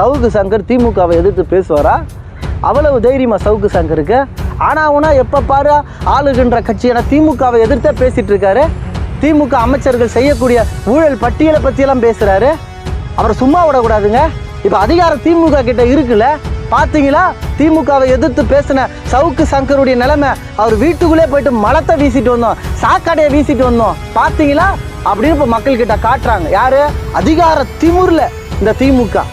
சவுக்கு சங்கர் திமுகவை எதிர்த்து பேசுவாரா? அவ்வளவு தைரியமா சவுக்கு சங்கருக்கு. ஆனால் உனா எப்போ பாரு ஆளுகின்ற கட்சியான திமுகவை எதிர்த்தே பேசிகிட்டு இருக்காரு. திமுக அமைச்சர்கள் செய்யக்கூடிய ஊழல் பட்டியலை பற்றியெல்லாம் பேசுகிறாரு அவரை சும்மா விடக்கூடாதுங்க. இப்போ அதிகாரம் திமுக கிட்ட இருக்குல்ல? பார்த்தீங்களா திமுகவை எதிர்த்து பேசின சவுக்கு சங்கருடைய நிலைமை. அவர் வீட்டுக்குள்ளே போயிட்டு மலத்தை வீசிட்டு வந்தோம். சாக்கடையை வீசிட்டு வந்தோம். பார்த்தீங்களா அப்படின்னு இப்போ மக்கள்கிட்ட காட்டுறாங்க. யார்? அதிகார திமுறில் இந்த திமுக.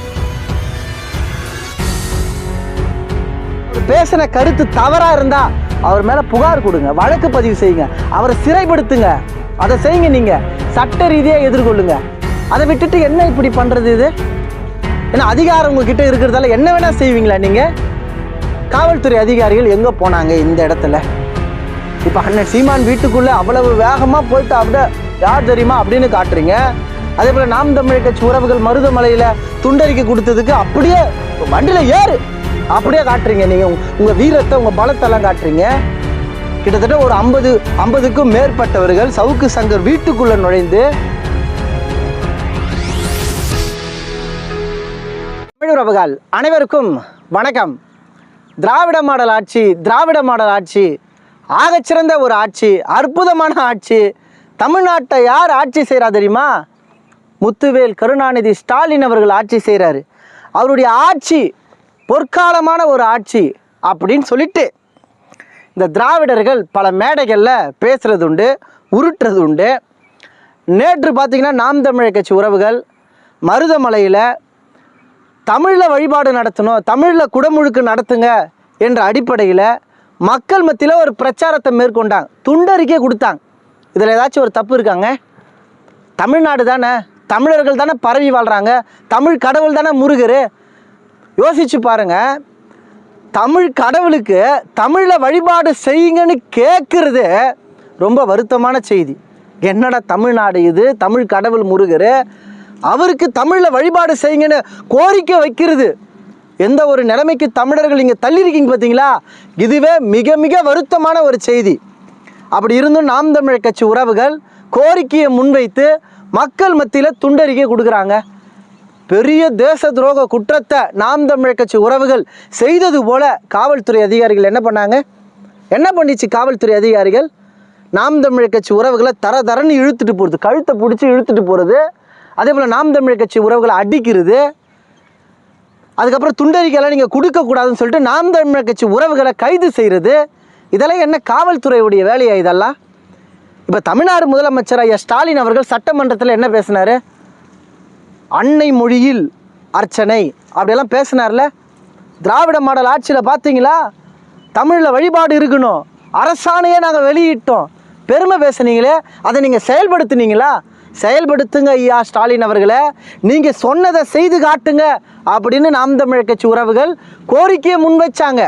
பேசின கருத்து தவறா இருந்தா அவர் மேல புகார் கொடுங்க வழக்கு பதிவு செய்யுங்க அவரை சிறைப்படுத்துங்க. அதை செய்யுங்க நீங்க. சட்ட ரீதியா எதிர்கொள்ளுங்க. அதை விட்டுட்டு என்ன இப்படி பண்றது இது? ஏன்னா அதிகாரம் உங்ககிட்ட இருக்கிறதால என்ன வேணா செய்வீங்களா நீங்க? காவல்துறை அதிகாரிகள் எங்க போனாங்க இந்த இடத்துல? இப்போ அண்ணன் சீமான் வீட்டுக்குள்ள அவ்வளவு வேகமா போயிட்டு அப்படியே யார் தெரியுமா அப்படின்னு காட்டுறீங்க. அதே போல நாம் தமிழ் கட்சி உறவுகள் மருதமலையில துண்டறிக்கை கொடுத்ததுக்கு அப்படியே வண்டியில ஏறு. அப்படியே காட்டுறீங்க. நீங்கள் உங்கள் வீரத்தை உங்கள் பலத்தெல்லாம் காட்டுறீங்க. கிட்டத்தட்ட ஒரு ஐம்பது ஐம்பதுக்கும் மேற்பட்டவர்கள் சவுக்கு சங்கர் வீட்டுக்குள்ளே நுழைந்து தமிழ் உறவுகள் அனைவருக்கும் வணக்கம். திராவிட மாடல் ஆட்சி திராவிட மாடல் ஆட்சி ஆகச்சிறந்த ஒரு ஆட்சி அற்புதமான ஆட்சி. தமிழ்நாட்டை யார் ஆட்சி செய்கிறா தெரியுமா? முத்துவேல் கருணாநிதி ஸ்டாலின் அவர்கள் ஆட்சி செய்கிறாரு அவருடைய ஆட்சி பொற்காலமான ஒரு ஆட்சி அப்படின்னு சொல்லிட்டு இந்த திராவிடர்கள் பல மேடைகளில் பேசுகிறது உண்டு உருட்டுறது உண்டு நேற்று பார்த்தீங்கன்னா நாம் தமிழர் கட்சி உறவுகள் மருதமலையில் தமிழில் வழிபாடு நடத்தணும் தமிழில் குடமுழுக்கு நடத்துங்க என்ற அடிப்படையில் மக்கள் மத்தியில் ஒரு பிரச்சாரத்தை மேற்கொண்டாங்க. துண்டறிக்கை கொடுத்தாங்க. இதில் ஏதாச்சும் ஒரு தப்பு இருக்காங்க? தமிழ்நாடு தானே? தமிழர்கள் தானே பரவி வாழ்கிறாங்க தமிழ் கடவுள் தானே முருகர்? யோசிச்சு பாருங்க. தமிழ் கடவுளுக்கு தமிழில் வழிபாடு செய்யுங்கன்னு கேட்குறது ரொம்ப வருத்தமான செய்தி. என்னடா தமிழ்நாடு இது? தமிழ் கடவுள் முருகர். அவருக்கு தமிழில் வழிபாடு செய்யுங்கன்னு கோரிக்கை வைக்கிறது. எந்த ஒரு நிலைமைக்கு தமிழர்கள் இங்கே தள்ளியிருக்கீங்க பார்த்தீங்களா இதுவே மிக மிக வருத்தமான ஒரு செய்தி. அப்படி இருந்தும் நாம் தமிழர் கட்சி உறவுகள் கோரிக்கையை முன்வைத்து மக்கள் மத்தியில் துண்டறிக்கை கொடுக்குறாங்க. பெரிய தேச துரோக குற்றத்தை நாம் தமிழர் கட்சி உறவுகள் செய்தது போல காவல்துறை அதிகாரிகள் என்ன பண்ணாங்க? என்ன பண்ணிச்சு காவல்துறை அதிகாரிகள்? நாம் தமிழர் கட்சி உறவுகளை தர தரன்னு இழுத்துட்டு போகிறது கழுத்தை பிடிச்சி இழுத்துட்டு போகிறது அதே போல் நாம் தமிழர் கட்சி உறவுகளை அடிக்கிறது. அதுக்கப்புறம் துண்டறிக்கையெல்லாம் நீங்கள் கொடுக்கக்கூடாதுன்னு சொல்லிட்டு நாம் தமிழர் கட்சி உறவுகளை கைது செய்கிறது இதெல்லாம் என்ன காவல்துறையுடைய வேலையா இதெல்லாம்? இப்போ தமிழ்நாடு முதலமைச்சர் ஐயா ஸ்டாலின் அவர்கள் சட்டமன்றத்தில் என்ன பேசினார்? அன்னை மொழியில் அர்ச்சனை. அப்படியெல்லாம் பேசினார்ல? திராவிட மாடல் ஆட்சியில் பார்த்தீங்களா தமிழில் வழிபாடு இருக்கணும். அரசாணையே நாங்கள் வெளியிட்டோம். பெருமை பேசுனீங்களே அதை நீங்கள் செயல்படுத்துனீங்களா? செயல்படுத்துங்க ஐயா ஸ்டாலின் அவர்களை. நீங்கள் சொன்னதை செய்து காட்டுங்க அப்படின்னு நாம் தமிழர் கட்சி உறவுகள் கோரிக்கையை முன்வைச்சாங்க.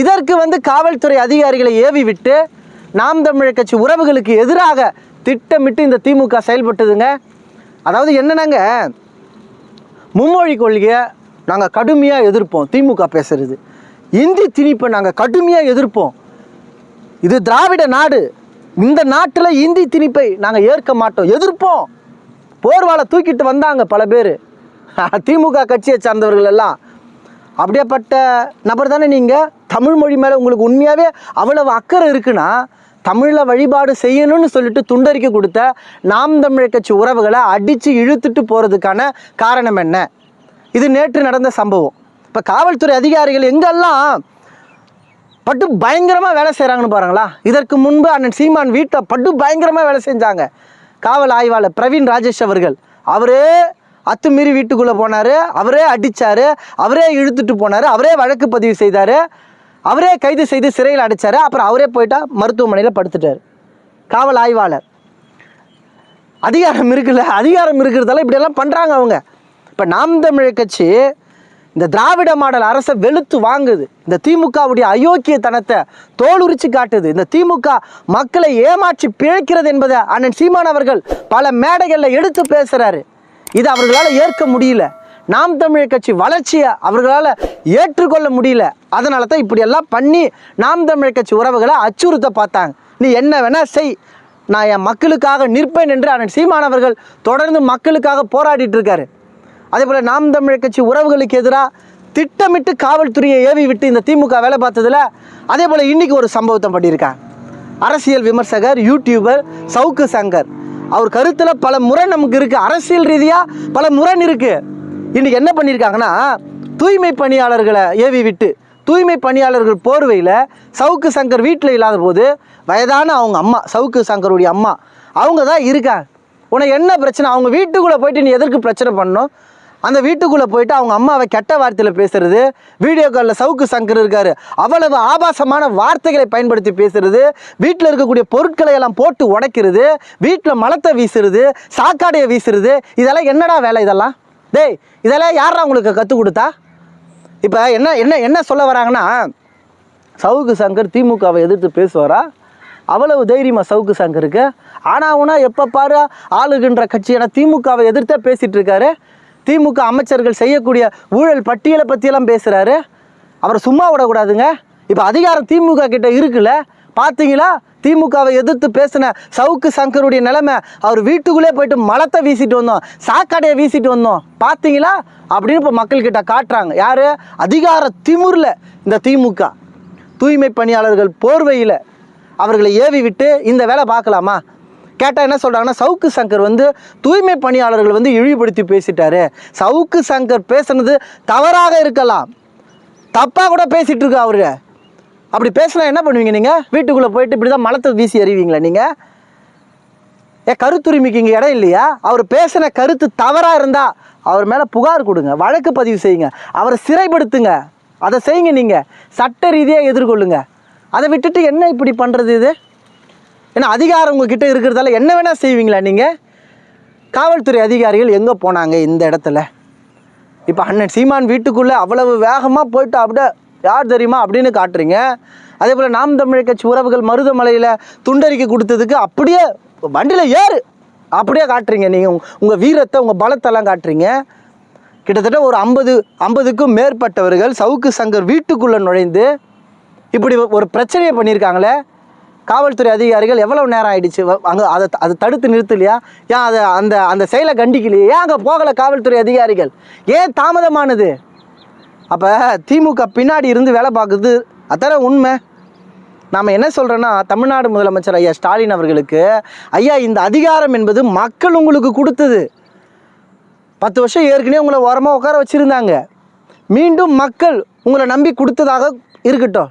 இதற்கு வந்து காவல்துறை அதிகாரிகளை ஏவி விட்டு நாம் தமிழர் கட்சி உறவுகளுக்கு எதிராக திட்டமிட்டு இந்த திமுக செயல்பட்டதுங்க. அதாவது என்னென்னாங்க? மும்மொழி கொள்கையை நாங்கள் கடுமையாக எதிர்ப்போம். திமுக பேசுகிறது இந்தி திணிப்பை நாங்கள் கடுமையாக எதிர்ப்போம். இது திராவிட நாடு. இந்த நாட்டில் இந்தி திணிப்பை நாங்கள் ஏற்க மாட்டோம். எதிர்ப்போம். போர்வாலை தூக்கிட்டு வந்தாங்க பல பேர். திமுக கட்சியை சார்ந்தவர்கள் எல்லாம். அப்படியேப்பட்ட நபர் தானே நீங்கள் தமிழ் மொழி மேலே உங்களுக்கு உண்மையாகவே அவ்வளவு அக்கறை இருக்குன்னா தமிழில் வழிபாடு செய்யணும்னு சொல்லிட்டு துண்டறிக்கை கொடுத்த நாம் தமிழர் கட்சி உறவுகளை அடித்து இழுத்துட்டு போகிறதுக்கான காரணம் என்ன? இது நேற்று நடந்த சம்பவம். இப்போ காவல்துறை அதிகாரிகள் எங்கெல்லாம் பட்டு பயங்கரமாக வேலை செய்கிறாங்கன்னு பாருங்களா? இதற்கு முன்பு அண்ணன் சீமான் வீட்டை பட்டு பயங்கரமாக வேலை செஞ்சாங்க. காவல் ஆய்வாளர் பிரவீன் ராஜேஷ் அவர்கள். அவரே அத்துமீறி வீட்டுக்குள்ளே போனார் அவரே அடித்தார் அவரே இழுத்துட்டு போனார் அவரே வழக்கு பதிவு செய்தார். அவரே கைது செய்து சிறையில் அடைச்சார். அப்புறம் அவரே போயிட்டா மருத்துவமனையில் படுத்துட்டார். காவல் ஆய்வாளர். அதிகாரம் இருக்குல்ல அதிகாரம் இருக்கிறதால இப்படியெல்லாம் பண்ணுறாங்க அவங்க. இப்போ நாம் தமிழ் கட்சி இந்த திராவிட மாடல் அரசை வெளுத்து வாங்குது. இந்த திமுகவுடைய அயோக்கியத்தனத்தை தோலுரிச்சு காட்டுது. இந்த திமுக மக்களை ஏமாற்றி பிழைக்கிறது என்பதை அண்ணன் சீமான் அவர்கள் பல மேடைகளில் எடுத்து பேசுகிறாரு இது அவர்களால் ஏற்க முடியல. நாம் தமிழர் கட்சி வளர்ச்சியை அவர்களால் ஏற்றுக்கொள்ள முடியல. அதனால தான் இப்படியெல்லாம் பண்ணி நாம் தமிழர் கட்சி உறவுகளை அச்சுறுத்த பார்த்தாங்க. நீ என்ன வேணால் செய். நான் என் மக்களுக்காக நிற்பேன் என்று அண்ணன் சீமான் அவர்கள் தொடர்ந்து மக்களுக்காக போராடிட்டு இருக்காரு. அதே போல் நாம் தமிழர் கட்சி உறவுகளுக்கு எதிராக திட்டமிட்டு காவல்துறையை ஏவி விட்டு இந்த திமுக வேலை பார்த்ததுல அதே போல் இன்றைக்கி ஒரு சம்பவத்தை பண்ணியிருக்காங்க. அரசியல் விமர்சகர் யூடியூபர் சவுக்கு சங்கர். அவர் கருத்தில் பல முறை நமக்கு இருக்குது அரசியல் ரீதியாக பல முரண் இருக்குது இன்றைக்கி என்ன பண்ணியிருக்காங்கன்னா தூய்மை பணியாளர்களை ஏவி விட்டு தூய்மை பணியாளர்கள் போர்வையில் சவுக்கு சங்கர் வீட்டில் இல்லாத போது வயதான அவங்க அம்மா சவுக்கு சங்கருடைய அம்மா அவங்க தான் இருக்கா உனக்கு என்ன பிரச்சனை? அவங்க வீட்டுக்குள்ளே போயிட்டு நீ எதற்கு பிரச்சனை பண்ணணும்? அந்த வீட்டுக்குள்ளே போயிட்டு அவங்க அம்மாவை கெட்ட வார்த்தையில் பேசுறது வீடியோ காலில் சவுக்கு சங்கர் இருக்காரு அவ்வளவு ஆபாசமான வார்த்தைகளை பயன்படுத்தி பேசுறது வீட்டில் இருக்கக்கூடிய பொருட்களை எல்லாம் போட்டு உடைக்கிறது வீட்டில் மலத்தை வீசுறது சாக்காடையை வீசுறது இதெல்லாம் என்னடா வேலை இதெல்லாம்? டேய் இதெல்லாம் யாரா உங்களுக்கு கற்றுக் கொடுத்தா? இப்போ என்ன என்ன என்ன சொல்ல வராங்கன்னா சவுக்கு சங்கர் திமுகவை எதிர்த்து பேசுவாரா? அவ்வளவு தைரியமா சவுக்கு சங்கருக்கு. ஆனால் உனா எப்போ பாரு ஆளுகின்ற கட்சியான திமுகவை எதிர்த்தே பேசிகிட்டு இருக்காரு. திமுக அமைச்சர்கள் செய்யக்கூடிய ஊழல் பட்டியலை பற்றியெல்லாம் பேசுகிறாரு அவரை சும்மா விடக்கூடாதுங்க. இப்போ அதிகாரம் திமுக கிட்ட இருக்குல்ல பார்த்தீங்களா திமுகவை எதிர்த்து பேசின சவுக்கு சங்கருடைய நிலைமை அவர் வீட்டுக்குள்ளே போயிட்டு மலத்தை வீசிட்டு வந்தோம் சாக்காடையை வீசிட்டு வந்தோம். பார்த்தீங்களா அப்படின்னு இப்போ மக்கள்கிட்ட காட்டுறாங்க. யார்? அதிகார திமுறில் இந்த திமுக. தூய்மை பணியாளர்கள் போர்வையில் அவர்களை ஏவி விட்டு இந்த வேலை பார்க்கலாமா? கேட்டால் என்ன சொல்கிறாங்கன்னா சவுக்கு சங்கர் வந்து தூய்மை பணியாளர்கள் வந்து இழிவுபடுத்தி பேசிட்டாரு. சவுக்கு சங்கர் பேசுனது தவறாக இருக்கலாம். தப்பாக கூட பேசிகிட்டு இருக்கா அவரு. அப்படி பேசினா என்ன பண்ணுவீங்க நீங்கள் வீட்டுக்குள்ளே போயிட்டு இப்படி தான் மலத்தை வீசி எறிவீங்களா நீங்கள் ஏ கருத்துரிமைக்கு இங்கே இடம் இல்லையா? அவர் பேசின கருத்து தவறாக இருந்தால் அவர் மேலே புகார் கொடுங்க வழக்கு பதிவு செய்யுங்க அவரை சிறைப்படுத்துங்க. அதை செய்யுங்க நீங்கள் சட்ட ரீதியாக எதிர்கொள்ளுங்க. அதை விட்டுட்டு என்ன இப்படி பண்ணுறது இது? ஏன்னா அதிகாரம் உங்ககிட்ட இருக்கிறதால என்ன வேணால் செய்வீங்களா நீங்கள் காவல்துறை அதிகாரிகள் எங்கே போனாங்க இந்த இடத்துல? இப்போ அண்ணன் சீமான் வீட்டுக்குள்ளே அவ்வளவு வேகமாக போயிட்டு அப்படியே யார் தெரியுமா அப்படின்னு காட்டுறீங்க. அதே போல் நாம் தமிழ் கட்சி உறவுகள் மருதமலையில் துண்டறிக்கை கொடுத்ததுக்கு அப்படியே வண்டியில் ஏறு. அப்படியே காட்டுறீங்க. நீங்கள் உங்கள் வீரத்தை உங்கள் பலத்தெல்லாம் காட்டுறீங்க. கிட்டத்தட்ட ஒரு ஐம்பது ஐம்பதுக்கும் மேற்பட்டவர்கள் சவுக்கு சங்கர் வீட்டுக்குள்ளே நுழைந்து இப்படி ஒரு பிரச்சனையை பண்ணியிருக்காங்களே. காவல்துறை அதிகாரிகள் எவ்வளவு நேரம் ஆயிடுச்சு? அங்கே அதை அதை தடுத்து நிறுத்தலையா? ஏன் அதை அந்த அந்த செயலை கண்டிக்கலையே? ஏன் அங்கே போகலை காவல்துறை அதிகாரிகள்? ஏன் தாமதமானது? அப்போ திமுக பின்னாடி இருந்து வேலை பார்க்குது. அதான உண்மை. நாம் என்ன சொல்கிறோன்னா தமிழ்நாடு முதலமைச்சர் ஐயா ஸ்டாலின் அவர்களுக்கு ஐயா இந்த அதிகாரம் என்பது மக்கள் உங்களுக்கு கொடுத்தது. பத்து வருஷம் ஏற்கனவே உங்களை ஓரமாக உட்கார வச்சுருந்தாங்க. மீண்டும் மக்கள் உங்களை நம்பி கொடுத்ததாக இருக்கட்டும்.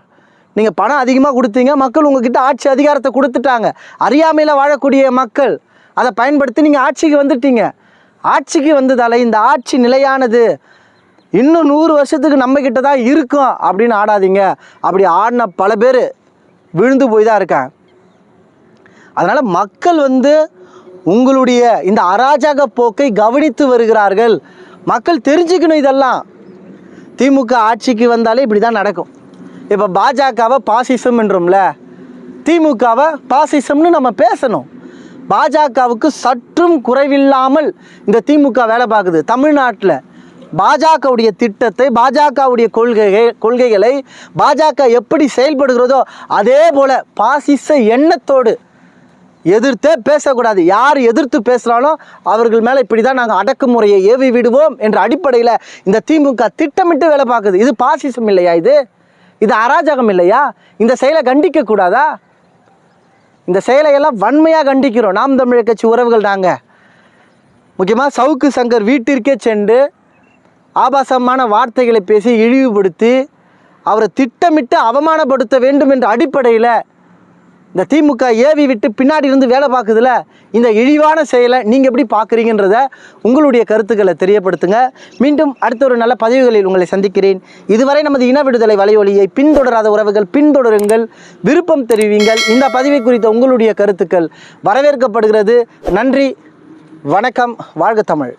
நீங்கள் பணம் அதிகமாக கொடுத்தீங்க மக்கள் உங்ககிட்ட ஆட்சி அதிகாரத்தை கொடுத்துட்டாங்க. அறியாமையில் வாழக்கூடிய மக்கள் அதை பயன்படுத்தி நீங்கள் ஆட்சிக்கு வந்துட்டீங்க. ஆட்சிக்கு வந்ததால் இந்த ஆட்சி நிலையானது. இன்னும் நூறு வருஷத்துக்கு நம்ம கிட்ட தான் இருக்கும் அப்படின்னு ஆடாதீங்க. அப்படி ஆடின பல பேர் விழுந்து போய் தான் இருக்காங்க. அதனால் மக்கள் வந்து உங்களுடைய இந்த அராஜக போக்கை கவனித்து வருகிறார்கள். மக்கள் தெரிஞ்சுக்கணும் இதெல்லாம். திமுக ஆட்சிக்கு வந்தாலே இப்படி தான் நடக்கும். இப்போ பாஜகவை பாசிசம் என்றோம்ல திமுகவை பாசிசம்னு நம்ம பேசணும். பாஜகவுக்கு சற்றும் குறைவில்லாமல் இந்த திமுக வேலை பார்க்குது. தமிழ்நாட்டில் பாஜகவுடைய திட்டத்தை பாஜகவுடைய கொள்கைகள் கொள்கைகளை பாஜக எப்படி செயல்படுகிறதோ அதே போல் பாசிச எண்ணத்தோடு எதிர்த்தே பேசக்கூடாது. யார் எதிர்த்து பேசுகிறாலும் அவர்கள் மேலே இப்படி தான் நாங்கள் அடக்குமுறையை ஏவி விடுவோம் என்ற அடிப்படையில் இந்த திமுக திட்டமிட்டு வேலை பார்க்குது. இது பாசிசம் இல்லையா இது? இது அராஜகம் இல்லையா? இந்த செயலை கண்டிக்க கூடாதா இந்த செயலையெல்லாம் வன்மையாக கண்டிக்கிறோம். நாம் தமிழர் கட்சி உறவுகள் நாங்கள் முக்கியமாக சவுக்கு சங்கர் வீட்டிற்கே சென்று ஆபாசமான வார்த்தைகளை பேசி இழிவுபடுத்தி அவரை திட்டமிட்டு அவமானப்படுத்த வேண்டும் என்ற அடிப்படையில் இந்த திமுக ஏவி விட்டு பின்னாடி இருந்து வேலை பார்க்குதுல இந்த இழிவான செயலை நீங்கள் எப்படி பார்க்குறீங்கன்றத உங்களுடைய கருத்துக்களை தெரியப்படுத்துங்க. மீண்டும் அடுத்த ஒரு நல்ல பதிவுகளில் உங்களை சந்திக்கிறேன். இதுவரை நமது இன விடுதலை வலையொலியை பின்தொடராத உறவுகள் பின்தொடருங்கள். விருப்பம் தெரிவிங்கள். இந்த பதிவை குறித்த உங்களுடைய கருத்துக்கள் வரவேற்கப்படுகிறது. நன்றி. வணக்கம். வாழ்க தமிழ்.